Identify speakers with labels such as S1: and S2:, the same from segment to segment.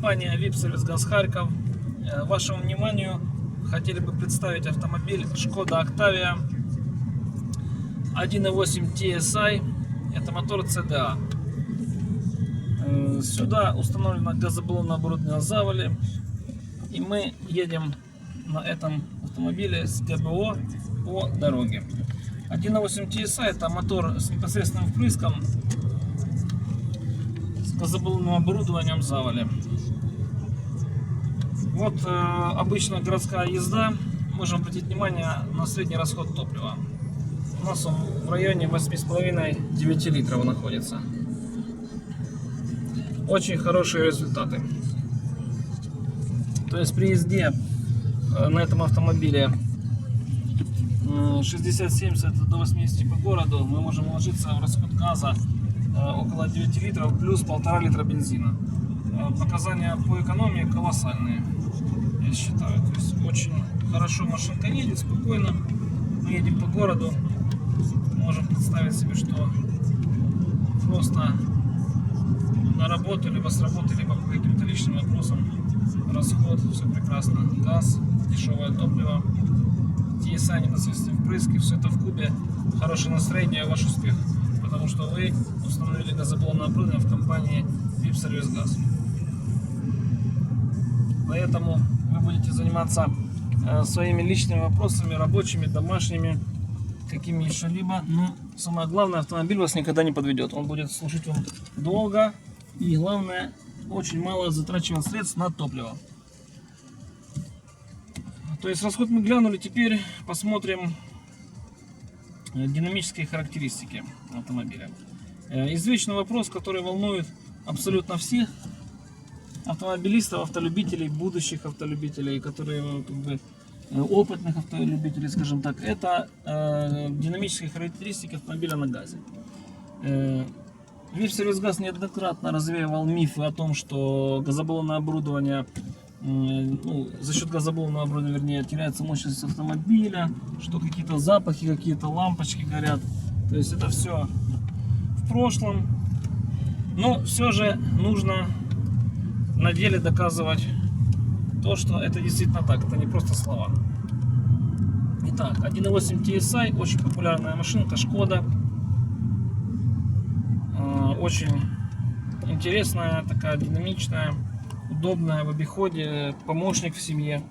S1: Компания Service Газ Харьков. Э, Вашему вниманию хотели бы представить автомобиль Шкода Octavia 1.8 TSI. Это мотор CDA. Э, Сюда установлено газоблонное оборудование Завали. И мы едем на этом автомобиле с ГБО по дороге. 1.8 TSI это мотор с непосредственным впрыском с газоблонным оборудованием Завали. Вот э, обычно городская езда. Можем обратить внимание на средний расход топлива. У нас он в районе 8,5-9 литров находится. Очень хорошие результаты. То есть при езде э, на этом автомобиле м, 60-70 до 80 по городу мы можем уложиться в расход газа э, около 9 литров плюс 1,5 литра бензина. Э, Показания по экономии колоссальные, я считаю. То есть очень хорошо машинка едет, спокойно. Мы едем по городу, можем представить себе, что просто на работу, либо с работы, либо по каким-то личным вопросам расход, все прекрасно. Газ, дешевое топливо, TSI непосредственно впрыски, все это в кубе. Хорошее настроение, ваш успех. Потому что вы установили газоблонное оборудование в компании VIP Service Gas. Поэтому вы будете заниматься э, своими личными вопросами, рабочими, домашними, какими еще либо. Но самое главное, автомобиль вас никогда не подведет. Он будет служить вам долго и главное, очень мало затрачивать средств на топливо. То есть расход мы глянули, теперь посмотрим э, динамические характеристики автомобиля. Э, Извечный вопрос, который волнует абсолютно всех автомобилистов, автолюбителей, будущих автолюбителей, которые э, как бы э, опытных автолюбителей, скажем так, это э, динамические характеристики автомобиля на газе. Э, Вирсервисгаз неоднократно развеивал мифы о том, что газоблонное оборудование, м, ну, за счет газоблонного оборудования, вернее, теряется мощность автомобиля, что какие-то запахи, какие-то лампочки горят. То есть это все в прошлом. Но все же нужно на деле доказывать то, что это действительно так, это не просто слова. Итак, 1.8 TSI, очень популярная машинка, Шкода. Э, Очень интересная, такая динамичная, удобная в обиходе, помощник в семье.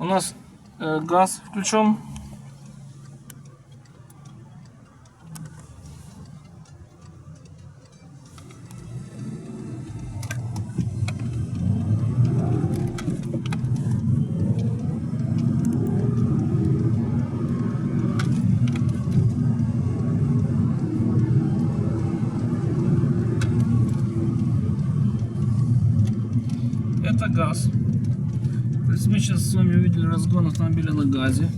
S1: У нас э, газ включен. Это газ. То есть мы сейчас с вами увидели разгон автомобиля на газе.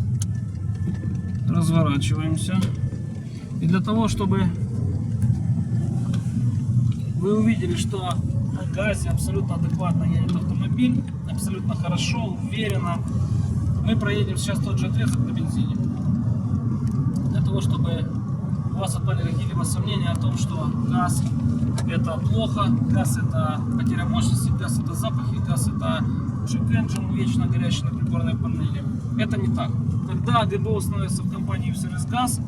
S1: Разворачиваемся. И для того, чтобы вы увидели, что на газе абсолютно адекватно едет автомобиль, абсолютно хорошо, уверенно, мы проедем сейчас тот же отрезок на бензине. Для того, чтобы у вас отпали какие-либо сомнения о том, что газ это плохо, газ это потеря мощности, газ это запахи, газ это check engine, вечно горящий на приборной панели. Это не так. Когда ГБО становится в компании в сервис газ,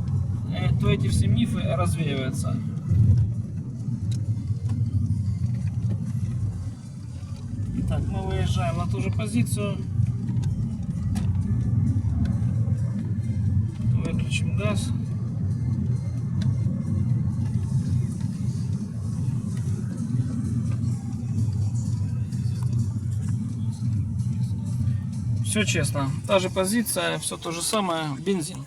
S1: э, то эти все мифы развеиваются. Итак, мы выезжаем на ту же позицию. Выключим газ. Все честно. Та же позиция, все то же самое, бензин.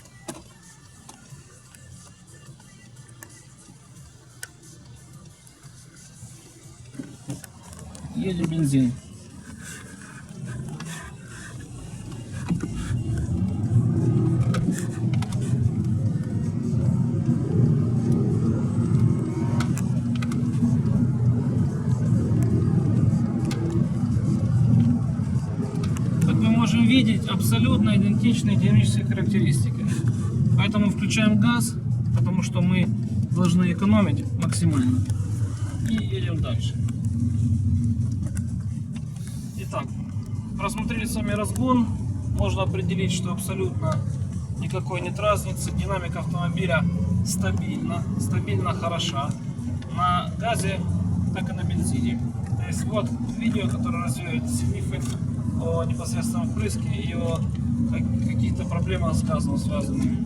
S1: Едем бензин. Абсолютно идентичные динамические характеристики. Поэтому включаем газ, потому что мы должны экономить максимально. И едем дальше. просмотрели с вами разгон, можно определить, что абсолютно никакой нет разницы. Динамика автомобиля стабильна, стабильно хороша. На газе, так и на бензине. То есть вот видео, которое развивает мифы о непосредственном впрыске и о как- каких-то проблемах с газом связанными.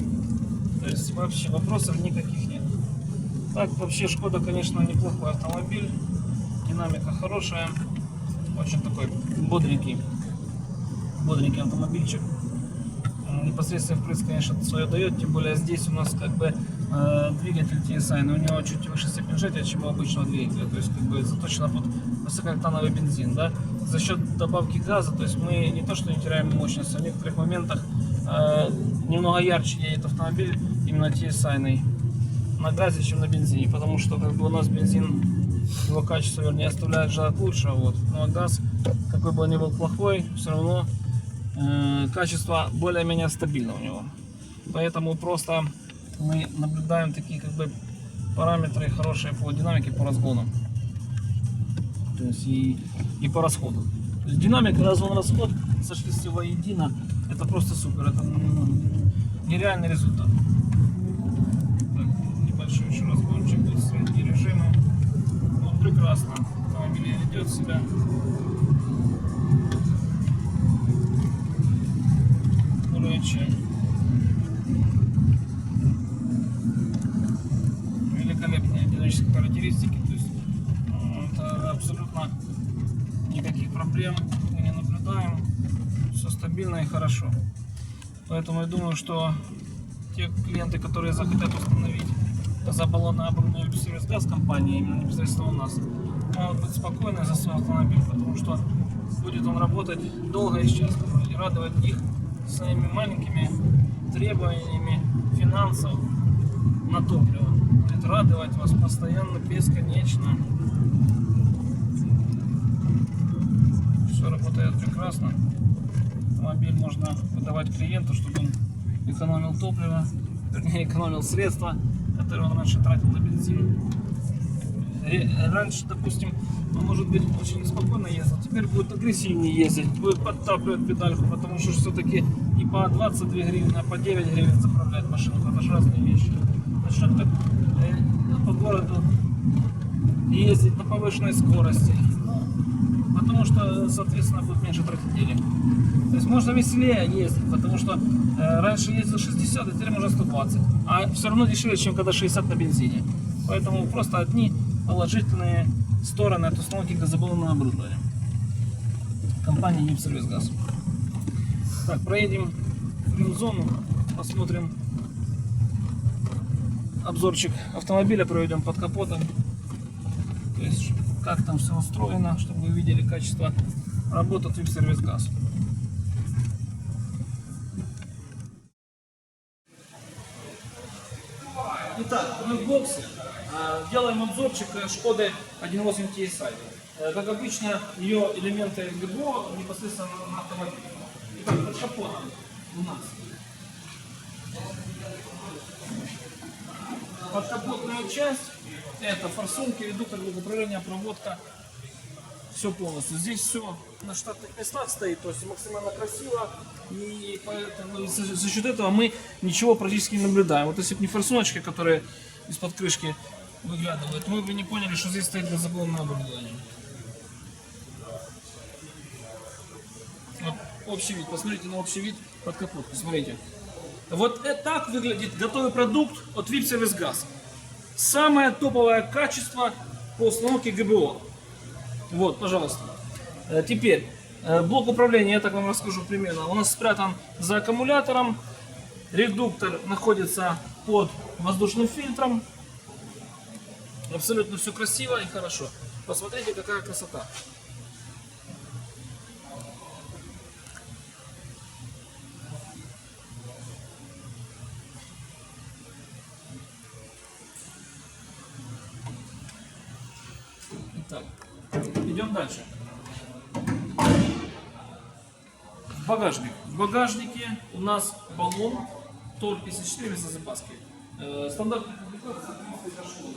S1: То есть вообще вопросов никаких нет. Так, вообще Шкода, конечно, неплохой автомобиль. Динамика хорошая. Очень такой бодренький. Бодренький автомобильчик. М, Непосредственно впрыск, конечно, свое дает. Тем более здесь у нас как бы э, двигатель TSI, но у него чуть выше степень сжатия, чем у обычного двигателя. То есть как бы заточено под высокооктановый бензин. Да? За счет добавки газа, то есть мы не то что не теряем мощность, а в некоторых моментах э, немного ярче едет автомобиль именно TSI на газе, чем на бензине, потому что как бы у нас бензин его качество вернее оставляет желать лучше, вот. Ну а газ, какой бы он ни был плохой, все равно э, качество более-менее стабильно у него. Поэтому просто мы наблюдаем такие как бы параметры хорошие по динамике, по разгону. То есть и, и по расходу. То есть динамика, разгон, расход сошлись все воедино. Это просто супер. Это ну, нереальный результат. Так, небольшой еще разгончик, вот средние режимы. Вот прекрасно. Автомобиль ведет себя. Короче. Великолепные динамические характеристики. То есть проблем мы не наблюдаем. Все стабильно и хорошо. Поэтому я думаю, что те клиенты, которые захотят установить оборудование в сервис газ компании, именно непосредственно у нас, могут быть спокойны за свой автомобиль, потому что будет он работать долго и счастливо и радовать их своими маленькими требованиями финансов на топливо. Будет радовать вас постоянно, бесконечно. Все работает прекрасно. Автомобиль можно выдавать клиенту, чтобы он экономил топливо, вернее экономил средства, которые он раньше тратил на бензин. Ре- Раньше, допустим, он может быть очень неспокойно ездил, теперь будет агрессивнее ездить, будет подтапливать педальку, потому что все-таки не по 22 гривны, а по 9 гривен заправлять машинку, это же разные вещи. Так э, по городу ездить на повышенной скорости, потому что, соответственно, будет меньше тратить денег. То есть можно веселее ездить, потому что э, раньше ездил 60, а теперь можно 120. А все равно дешевле, чем когда 60 на бензине. Поэтому просто одни положительные стороны от установки газобаллонного оборудования. Компания Нипсервис Газ. Так, проедем в зону, посмотрим обзорчик автомобиля, проведем под капотом. То есть, как там все устроено, чтобы вы видели качество работы Твипсервис Газ. Итак, мы в боксе э, делаем обзорчик э, Шкоды 1.8 TSI. Э, Как обычно, ее элементы ГБО непосредственно на автомобиле. Итак, под капотом у нас подкапотная часть это форсунки, редуктор управления, проводка. Все полностью. Здесь все на штатных местах стоит, то есть максимально красиво. И поэтому за, за счет этого мы ничего практически не наблюдаем. Вот если бы не форсуночки, которые из-под крышки выглядывают, мы бы не поняли, что здесь стоит газоблонное оборудование. Вот общий вид, посмотрите на общий вид под капотку, смотрите. Вот это так выглядит готовый продукт от VIP Service Gas. Самое топовое качество по установке ГБО. Вот, пожалуйста. Э, Теперь, э, блок управления, я так вам расскажу примерно. У нас спрятан за аккумулятором. Редуктор находится под воздушным фильтром. Абсолютно все красиво и хорошо. Посмотрите, какая красота. Идем дальше. Багажник. В багажнике у нас баллон ТОР 54 без запаски. Э, стандартная комплектация 300 школы.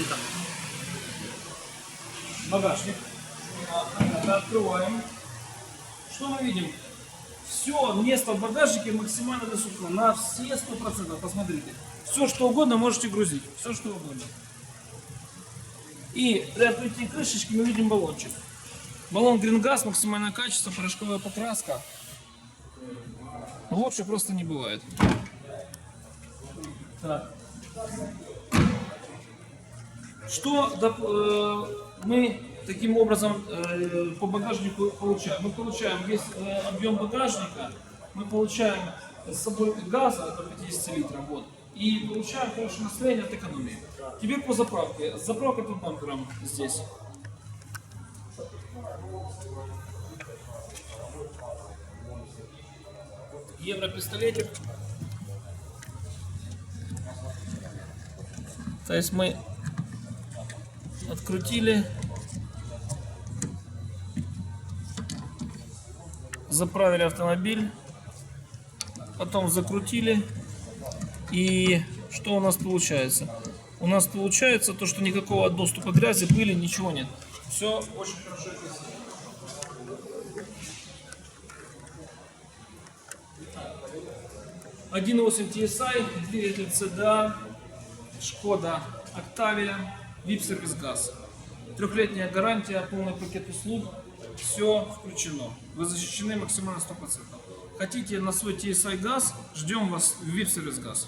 S1: Итак. багажник. Открываем. Что мы видим? Все место в багажнике максимально доступно на все 100%. Посмотрите. Все, что угодно можете грузить. Все, что угодно. И при открытии крышечки мы видим баллончик. Баллон Грингаз, максимальное качество, порошковая покраска. Лучше просто не бывает. Так. Что э, мы таким образом э, по багажнику получаем? Мы получаем весь э, объем багажника, мы получаем с собой газ, это 50 литров, вот, и получаем хорошее настроение от экономии. Теперь по заправке. Заправка под бампером здесь. Европистолетик. То есть мы открутили, заправили автомобиль, потом закрутили. И что у нас получается? У нас получается то, что никакого доступа грязи, пыли, ничего нет. Все очень хорошо красиво. Один 1.8 TSI, двигатель CDA, Шкода Octavia, VIP сервис газ. Трехлетняя гарантия, полный пакет услуг, все включено. Вы защищены максимально 100%. Хотите на свой TSI газ, ждем вас в VIP сервис газ.